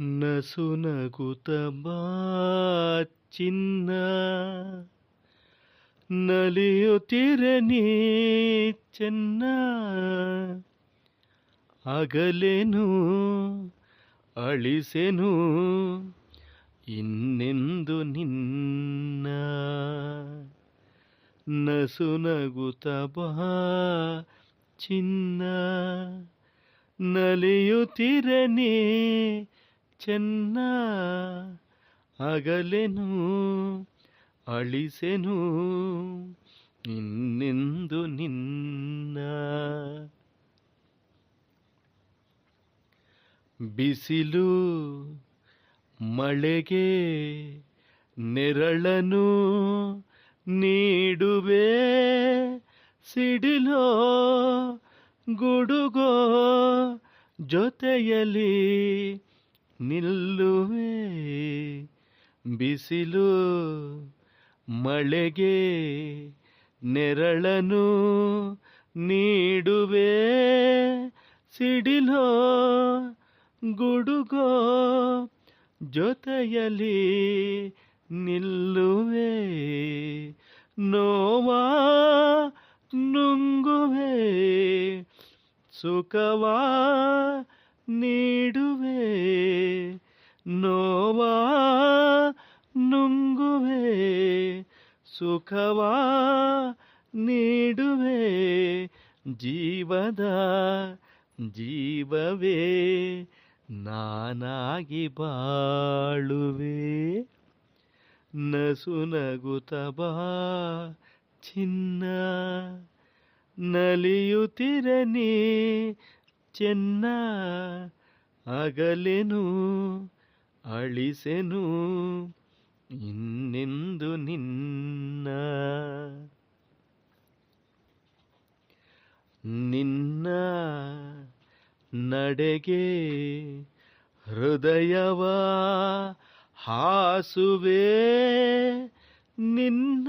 ನಸುನಗುತ ಚಿನ್ನ ನಲಿಯುತ್ತಿರೆ ನೀ ಚೆನ್ನ. ಅಗಲೆನು ಅಳಿಸೆನು ಇನ್ನೆಂದು ನಿನ್ನ. ನಸುನಗುತ ಚಿನ್ನ ನಲಿಯುತ್ತಿರೆ ನೀ ಚೆನ್ನ ಅಗಲೆನು ಅಳಿಸೆನು ಇನ್ನೆಂದು ನಿನ್ನ. ಬಿಸಿಲು ಮಳೆಗೆ ನೆರಳನು ನೀಡುವೆ ಸಿಡಿಲೋ ಗುಡುಗೋ ಜೊತೆಯಲಿ ನಿಲ್ಲುವೆ ಬಿಸಿಲು ಮಳೆಗೆ ನೆರಳನು ನೀಡುವೆ ಸಿಡಿಲೋ ಗುಡುಗೋ ಜೊತೆಯಲ್ಲಿ ನಿಲ್ಲುವೆ ನೋವಾ ನುಂಗುವೆ ಸುಖವಾ ನೀಡುವೆ ಸುಖವಾ ನೀಡುವೆ ಜೀವದ ಜೀವವೇ ನಾನಾಗಿ ಬಾಳುವೆ. ನಸುನಗುತ ಬಾ ಚಿನ್ನ ನಲಿಯುತ್ತಿರನಿ ಚೆನ್ನ, ಅಗಲೆನು ಅಳಿಸೆನು ಇನ್ನೆಂದು ನಿನ್ನ ನಡೆಗೆ ಹೃದಯವ ಹಾಸುವೆ ನಿನ್ನ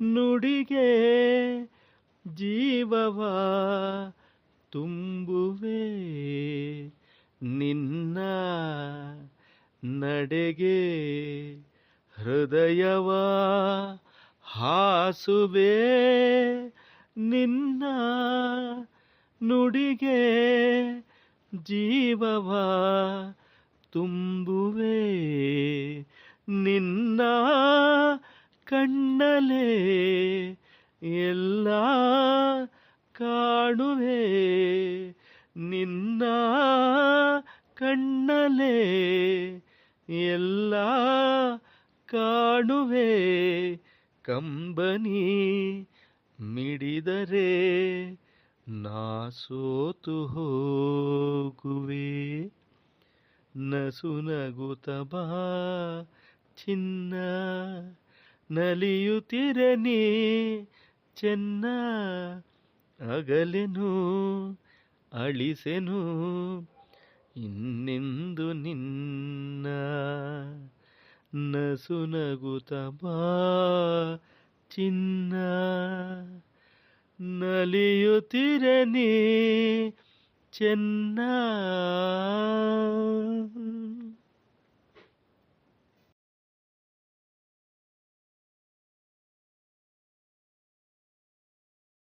ನುಡಿಗೆ ಜೀವವ ತುಂಬುವೆ ನಿನ್ನ ನಡೆಗೆ ಹೃದಯವ ಹಾಸುವೆ ನಿನ್ನ ನುಡಿಗೆ ಜೀವವ ತುಂಬುವೆ ನಿನ್ನ ಕಣ್ಣಲೆ ಎಲ್ಲ ಕಾಣುವೆ ನಿನ್ನ ಕಣ್ಣಲೆ ಎಲ್ಲ ಕಾಣುವೆ ಕಂಬನಿ ಮಿಡಿದರೆ ನಾ ಸೋತು ಹೋಗುವೆ. ನಸುನಗುತ ಬಾ, ಚಿನ್ನ ನಲಿಯುತ್ತಿರನಿ. ಚೆನ್ನ ಅಗಲೆನು, ಅಳಿಸೆನು, ಇನ್ನೆಂದು ನಿನ್ನ. ನಸುನಗುತ ಬಾ, ಚಿನ್ನ ನಲಿಯುತ್ತಿರೆ ನೀ ಚೆನ್ನ